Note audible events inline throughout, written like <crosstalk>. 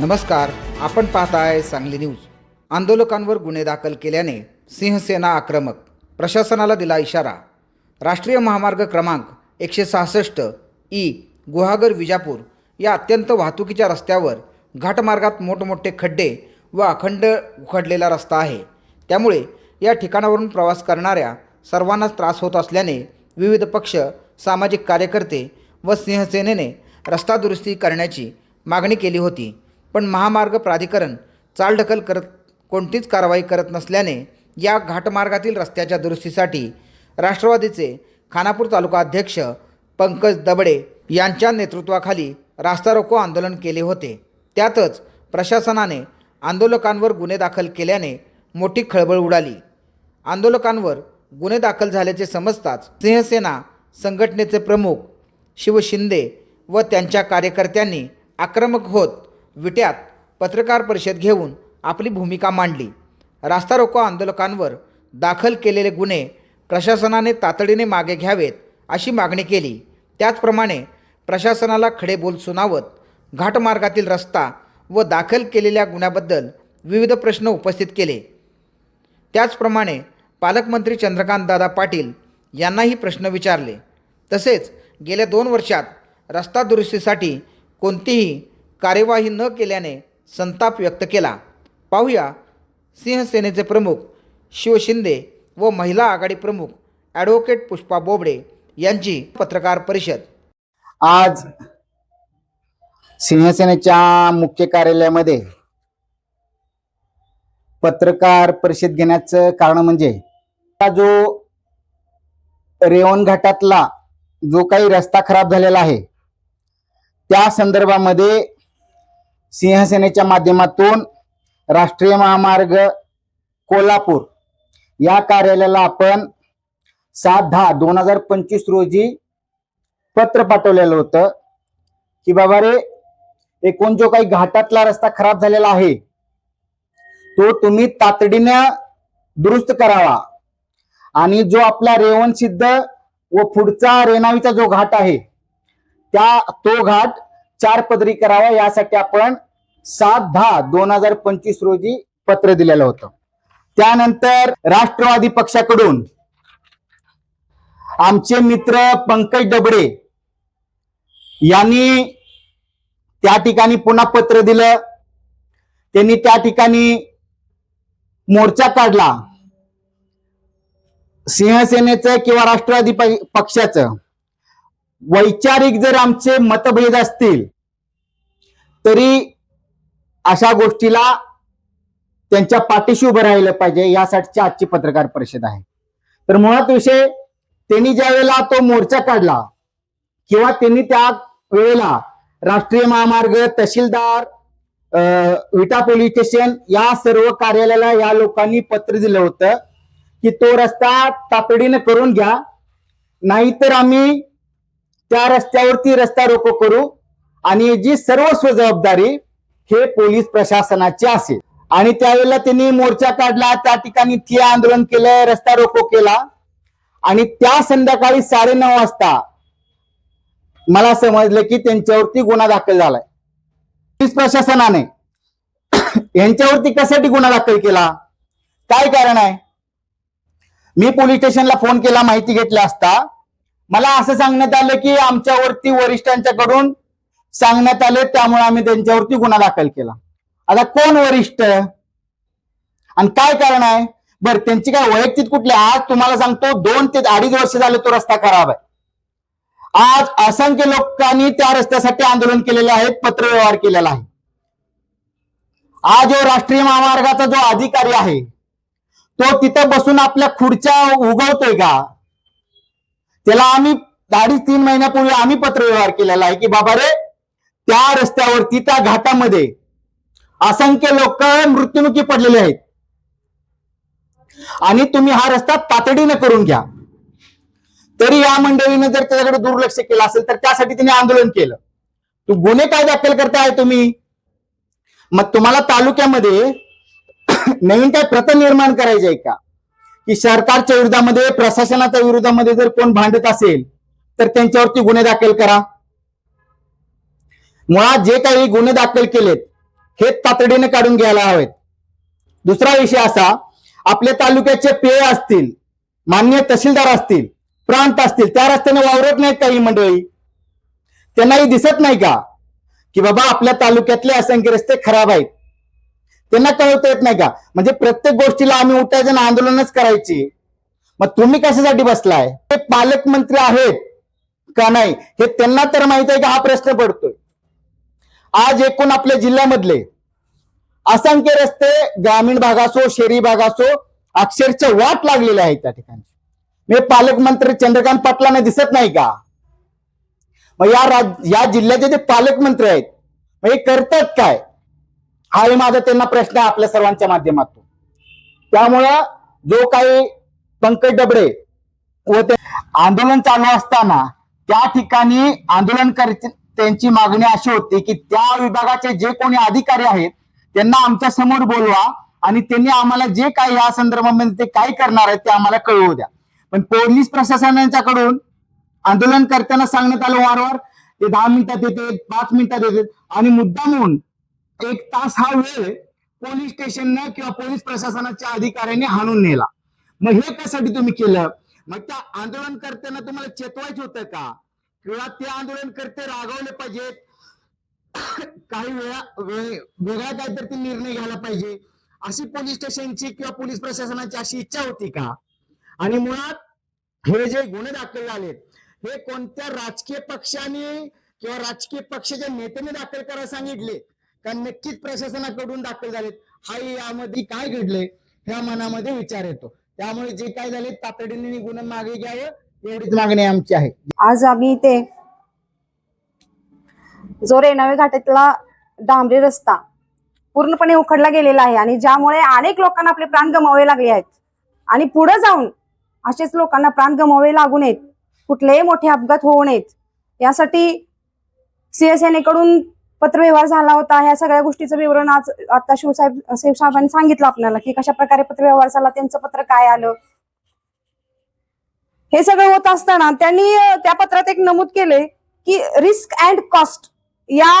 नमस्कार आपण पाहत आहे सांगली न्यूज. आंदोलकांवर गुन्हे दाखल केल्याने सिंहसेना आक्रमक प्रशासनाला दिला इशारा. राष्ट्रीय महामार्ग क्रमांक एकशे सहासष्ट ई गुहागर विजापूर या अत्यंत वाहतुकीच्या रस्त्यावर घाटमार्गात मोठमोठे खड्डे व अखंड उखडलेला रस्ता आहे. त्यामुळे या ठिकाणावरून प्रवास करणाऱ्या सर्वांनाच त्रास होत असल्याने विविध पक्ष सामाजिक कार्यकर्ते व सिंहसेनेने रस्ता दुरुस्ती करण्याची मागणी केली होती. पण महामार्ग प्राधिकरण चालढकल करत कोणतीच कारवाई करत नसल्याने या घाटमार्गातील रस्त्याच्या दुरुस्तीसाठी राष्ट्रवादीचे खानापूर तालुका अध्यक्ष पंकज दबडे यांच्या नेतृत्वाखाली रास्ता रोको आंदोलन केले होते. त्यातच प्रशासनाने आंदोलकांवर गुन्हे दाखल केल्याने मोठी खळबळ उडाली. आंदोलकांवर गुन्हे दाखल झाल्याचे समजताच सिंहसेना संघटनेचे प्रमुख शिव शिंदे व त्यांच्या कार्यकर्त्यांनी आक्रमक होत विट्यात पत्रकार परिषद घेऊन आपली भूमिका मांडली. रास्ता रोको आंदोलकांवर दाखल केलेले गुन्हे प्रशासनाने तातडीने मागे घ्यावेत अशी मागणी केली. त्याचप्रमाणे प्रशासनाला खडे बोल सुनावत घाटमार्गातील रस्ता व दाखल केलेल्या गुन्ह्याबद्दल विविध प्रश्न उपस्थित केले. त्याचप्रमाणे पालकमंत्री चंद्रकांतदादा पाटील यांनाही प्रश्न विचारले. तसेच गेल्या दोन वर्षात रस्ता दुरुस्तीसाठी कोणतीही कार्यवाही न केल्याने संताप व्यक्त केला. पाहूया सिंहसेनेचे प्रमुख शिव शिंदे व महिला आघाडी प्रमुख ॲडव्होकेट पुष्पा बोबडे यांची पत्रकार परिषद. आज सिंहसेनेच्या मुख्य कार्यालयामध्ये पत्रकार परिषद घेण्याचं कारण म्हणजे हा जो रेवण घाटातला जो काही रस्ता खराब झालेला आहे त्या संदर्भामध्ये सिंहसेनेच्या माध्यमातून राष्ट्रीय महामार्ग कोल्हापूर. या कार्यालयाला आपण सात दहा दोन हजार पंचवीस रोजी पत्र पाठवलेलं होतं की बाबा रे एकूण जो काही घाटातला रस्ता खराब झालेला आहे तो तुम्ही तातडीनं दुरुस्त करावा. आणि जो आपला रेवण सिद्ध व पुढचा रेणावीचा जो घाट आहे त्या तो घाट चार पदरी करावा यासाठी आपण सात दहा दोन हजार पंचवीस रोजी पत्र दिलेलं होतं. त्यानंतर राष्ट्रवादी पक्षाकडून आमचे मित्र पंकज डबडे यांनी त्या ठिकाणी पुन्हा पत्र दिलं. त्यांनी त्या ठिकाणी मोर्चा काढला. सिंहसेनेचं किंवा राष्ट्रवादी पक्षाचं. वैचारिक जर आमचे मतभेद असतील तरी अशा गोष्टीला त्यांच्या पाठीशी उभं राहिलं पाहिजे यासाठीची आजची पत्रकार परिषद आहे. तर मुळात विषय त्यांनी ज्या वेळेला तो मोर्चा काढला किंवा त्यांनी त्या वेळेला राष्ट्रीय महामार्ग तहसीलदार अं, विटा पोलीस स्टेशन या सर्व कार्यालयाला या लोकांनी पत्र दिलं होतं की तो रस्ता तातडीनं करून घ्या नाहीतर आम्ही त्या रस्त्यावरती रस्ता रोको करू आणि जी सर्वस्व जबाबदारी हे पोलीस प्रशासनाचे असेल. आणि त्यावेळेला त्यांनी मोर्चा काढला त्या ठिकाणी ठिय्या आंदोलन केलं रस्ता रोको केला. आणि त्या संध्याकाळी साडेनऊ वाजता मला समजलं की त्यांच्यावरती गुन्हा दाखल झालाय. पोलीस प्रशासनाने यांच्यावरती कशासाठी गुन्हा दाखल केला? काय कारण आहे? मी पोलीस स्टेशनला फोन केला माहिती घेतली असता. मला असं सांगण्यात आलं की आमच्यावरती वरिष्ठांच्याकडून सांगण्यात आले त्यामुळे आम्ही त्यांच्यावरती गुन्हा दाखल केला. आता कोण वरिष्ठ? आणि काय कारण आहे? बर त्यांची काय वैयक्तिक कुठली? आज तुम्हाला सांगतो दोन ते अडीच वर्ष झाले तो रस्ता खराब आहे. आज असंख्य लोकांनी त्या रस्त्यासाठी आंदोलन केलेले आहेत पत्रव्यवहार केलेला आहे. आज जो राष्ट्रीय महामार्गाचा जो अधिकारी आहे तो तिथं बसून आपल्या खुर्च्या उगवतोय का? त्याला आम्ही अडीच तीन महिन्यापूर्वी आम्ही पत्रव्यवहार केलेला आहे की बाबा रे त्या रस्त्यावरती त्या घाटामध्ये असंख्य लोक मृत्युमुखी पडलेले आहेत. आणि तुम्ही हा रस्ता तातडीनं करून घ्या. तरी या मंडळीने जर त्याच्याकडे दुर्लक्ष केलं असेल तर त्यासाठी तिने आंदोलन केलं. तू गुन्हे काय दाखल करताय तुम्ही? मग तुम्हाला तालुक्यामध्ये <clears throat> नवीन काय प्रथा निर्माण करायचे आहे का? की सरकारच्या विरोधामध्ये प्रशासनाच्या विरोधामध्ये जर कोण भांडत असेल तर त्यांच्यावरती गुन्हे दाखल करा. मुळात जे काही गुन्हे दाखल केलेत हे तातडीने काढून घ्यायला हवेत. दुसरा विषय असा आपल्या तालुक्याचे पेय असतील मान्य तहसीलदार असतील प्रांत असतील त्या रस्त्याने वावरत नाहीत काही मंडळी. त्यांनाही दिसत नाही का? की बाबा आपल्या तालुक्यातले असंख्य रस्ते खराब आहेत. त्यांना कळवता येत नाही का? म्हणजे प्रत्येक गोष्टीला आम्ही उठायचं आंदोलनच करायची. मग तुम्ही कशासाठी बसलाय? ते पालकमंत्री आहेत का नाही? हे त्यांना तर माहीत आहे का हा प्रश्न पडतोय? आज एकूण आपल्या जिल्ह्यामधले असंख्य रस्ते ग्रामीण भाग असो शहरी भाग असो अक्षरशः वाट लागलेले आहेत त्या ठिकाणी. मी पालकमंत्री चंद्रकांत पाटलांना दिसत नाही का? मग या राज या जिल्ह्याचे जे पालकमंत्री आहेत मग हे करतात काय? हाही माझा त्यांना प्रश्न आहे आपल्या सर्वांच्या माध्यमातून. त्यामुळं जो काही पंकज डबडे व ते आंदोलन चालू असताना त्या ठिकाणी आंदोलन त्यांची मागणी अशी होती की त्या विभागाचे जे कोणी अधिकारी आहेत त्यांना आमच्यासमोर बोलवा आणि त्यांनी आम्हाला जे काही या संदर्भामध्ये ते काय करणार आहेत ते आम्हाला कळवू द्या. पण पोलीस प्रशासनाच्याकडून आंदोलन करताना सांगण्यात आलं वारंवार ते दहा मिनिटात येते पाच मिनिटात येते आणि मुद्दामून एक तास हा वेळ पोलीस स्टेशननं किंवा पोलीस प्रशासनाच्या अधिकाऱ्यांनी हाणून नेला. मग हे कशासाठी तुम्ही केलं? मग त्या आंदोलन करताना तुम्हाला चेतवायचं होतं का? किंवा ते आंदोलन करते रागवले पाहिजेत. काही वेळा वेगळा काहीतरी ते निर्णय घ्यायला पाहिजे. अशी पोलीस स्टेशनची किंवा पोलीस प्रशासनाची अशी इच्छा होती का? आणि मुळात हे जे गुन्हे दाखल झालेत हे कोणत्या राजकीय पक्षाने किंवा राजकीय पक्षाच्या नेत्याने दाखल करायला सांगितले? का नक्कीच प्रशासनाकडून दाखल झालेत? हा यामध्ये काय घडले ह्या मनामध्ये विचार येतो. त्यामुळे जे काय झाले तातडीने गुन्हे मागे घ्यावं. एवढीच मागणी आमची आहे. आज आम्ही इथे जो रेणावे घाटातला डांबरी रस्ता पूर्णपणे उखडला गेलेला आहे आणि ज्यामुळे अनेक लोकांना आपले प्राण गमावे लागले आहेत. आणि पुढे जाऊन असेच लोकांना प्राण गमावे लागू नयेत. कुठलेही मोठे अपघात होऊ नयेत. यासाठी शिवसेनेकडून पत्रव्यवहार झाला होता. ह्या सगळ्या गोष्टीचं विवरण आज आता शिवसाहेब शिवसाहेबांनी सांगितलं आपल्याला की कशा प्रकारे पत्रव्यवहार झाला त्यांचं पत्र काय आलं हे सगळं होत असताना त्यांनी त्या पत्रात एक नमूद केले की रिस्क अँड कॉस्ट या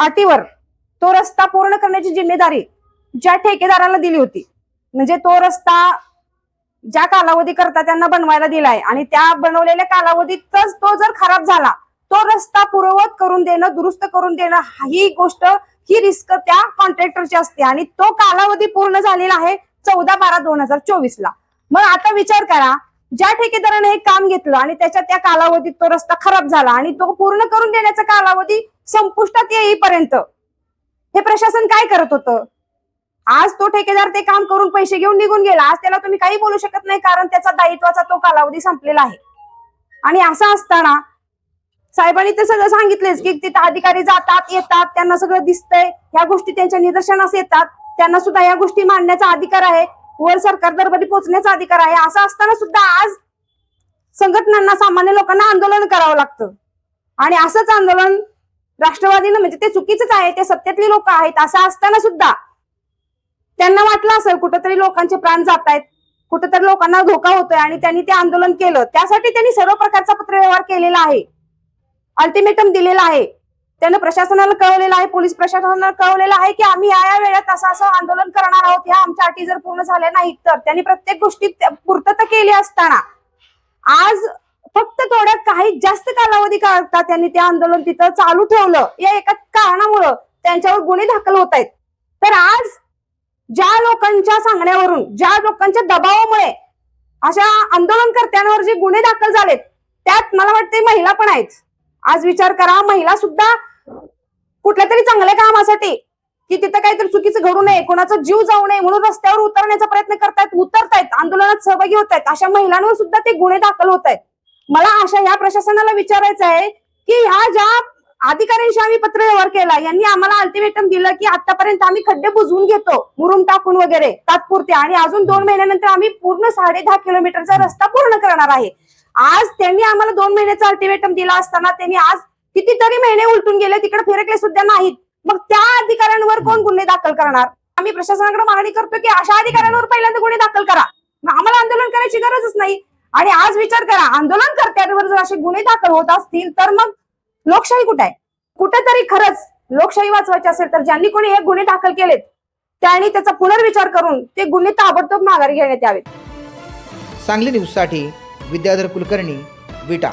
अटीवर तो रस्ता पूर्ण करण्याची जिम्मेदारी ज्या ठेकेदाराला दिली होती. म्हणजे तो रस्ता ज्या कालावधी करता त्यांना बनवायला दिलाय आणि त्या बनवलेल्या कालावधीतच तो जर खराब झाला तो रस्ता पूर्ववत करून देणं दुरुस्त करून देणं ही गोष्ट ही रिस्क त्या कॉन्ट्रॅक्टरची असते. आणि तो कालावधी पूर्ण झालेला आहे चौदा बारा दोन हजार चोवीस ला. मग आता विचार करा ज्या ठेकेदाराने हे काम घेतलं आणि त्याच्या त्या कालावधीत तो रस्ता खराब झाला आणि तो पूर्ण करून देण्याचा कालावधी संपुष्टात येईपर्यंत हे प्रशासन काय करत होतं? आज तो ठेकेदार ते काम करून पैसे घेऊन निघून गेला. आज त्याला तुम्ही काही बोलू शकत नाही कारण त्याचा दायित्वाचा तो कालावधी संपलेला आहे. आणि असं असताना साहेबांनी तर सगळं सांगितलेच की तिथं अधिकारी जातात येतात त्यांना सगळं दिसतंय. ह्या गोष्टी त्यांच्या निदर्शनास येतात. त्यांना सुद्धा या गोष्टी मांडण्याचा अधिकार आहे. वर सरकार दरबारी पोहोचण्याचा अधिकार आहे. असं असताना सुद्धा आज संघटनांना सामान्य लोकांना आंदोलन करावं लागतं. आणि असंच आंदोलन राष्ट्रवादीनं म्हणजे ते चुकीचंच आहे ते सत्तेतली लोक आहेत असं असताना सुद्धा त्यांना वाटलं असेल कुठंतरी लोकांचे प्राण जात आहेत कुठंतरी लोकांना धोका होतोय आणि त्यांनी ते आंदोलन केलं. त्यासाठी त्यांनी सर्व प्रकारचा पत्रव्यवहार केलेला आहे. अल्टिमेटम दिलेला आहे. त्यानं प्रशासनाला कळवलेलं आहे पोलीस प्रशासनाला कळवलेलं आहे की आम्ही या या वेळेत असं असं आंदोलन करणार आहोत. ह्या आमच्या अटी जर पूर्ण झाल्या नाहीत तर. त्यांनी प्रत्येक गोष्टीत पूर्तता केली असताना. आज फक्त थोड्या काही जास्त कालावधी काढता त्यांनी ते आंदोलन तिथं चालू ठेवलं. या एका कारणामुळं त्यांच्यावर गुन्हे दाखल होत आहेत. तर आज ज्या लोकांच्या सांगण्यावरून ज्या लोकांच्या दबावामुळे अशा आंदोलनकर्त्यांवर जे गुन्हे दाखल झालेत त्यात मला वाटते महिला पण आहेत. आज विचार करा महिला सुद्धा कुठल्या तरी चांगल्या कामासाठी की तिथं काहीतरी चुकीचं घडू नये कोणाचा जीव जाऊ नये म्हणून रस्त्यावर उतरण्याचा प्रयत्न करतायत उतरतायत आंदोलनात सहभागी होत आहेत अशा महिलांवर सुद्धा ते गुन्हे दाखल होत आहेत मला अशा ह्या प्रशासनाला विचारायचं आहे की ह्या ज्या अधिकाऱ्यांशी आम्ही पत्र व्यवहार केला यांनी आम्हाला अल्टिमेटम दिलं की आतापर्यंत आम्ही खड्डे बुजवून घेतो मुरुम टाकून वगैरे तात्पुरते. आणि अजून दोन महिन्यानंतर आम्ही पूर्ण साडे दहा किलोमीटरचा रस्ता पूर्ण करणार आहे. आज त्यांनी आम्हाला दोन महिन्याचा अल्टिमेटम दिला असताना त्यांनी आज कितीतरी महिने उलटून गेले तिकडे फिरकले सुद्धा नाहीत. मग त्या अधिकाऱ्यांवर कोण गुन्हे दाखल करणार? आम्ही प्रशासनाकडे मागणी करतो की अशा अधिकाऱ्यांवर पहिल्यांदा गुन्हे दाखल करा. मग आम्हाला आंदोलन करायची गरजच नाही. आणि आज विचार करा आंदोलन कर्त्यांवर जर असे गुन्हे दाखल होत असतील तर मग लोकशाही कुठे आहे? कुठेतरी खरंच लोकशाही वाचवायची असेल तर ज्यांनी कोणी हे गुन्हे दाखल केलेत त्यांनी त्याचा पुनर्विचार करून ते गुन्हे ताबडतोब माघारी घेण्यात यावेत. सांगली न्यूजसाठी विद्याधर कुलकर्णी विटा.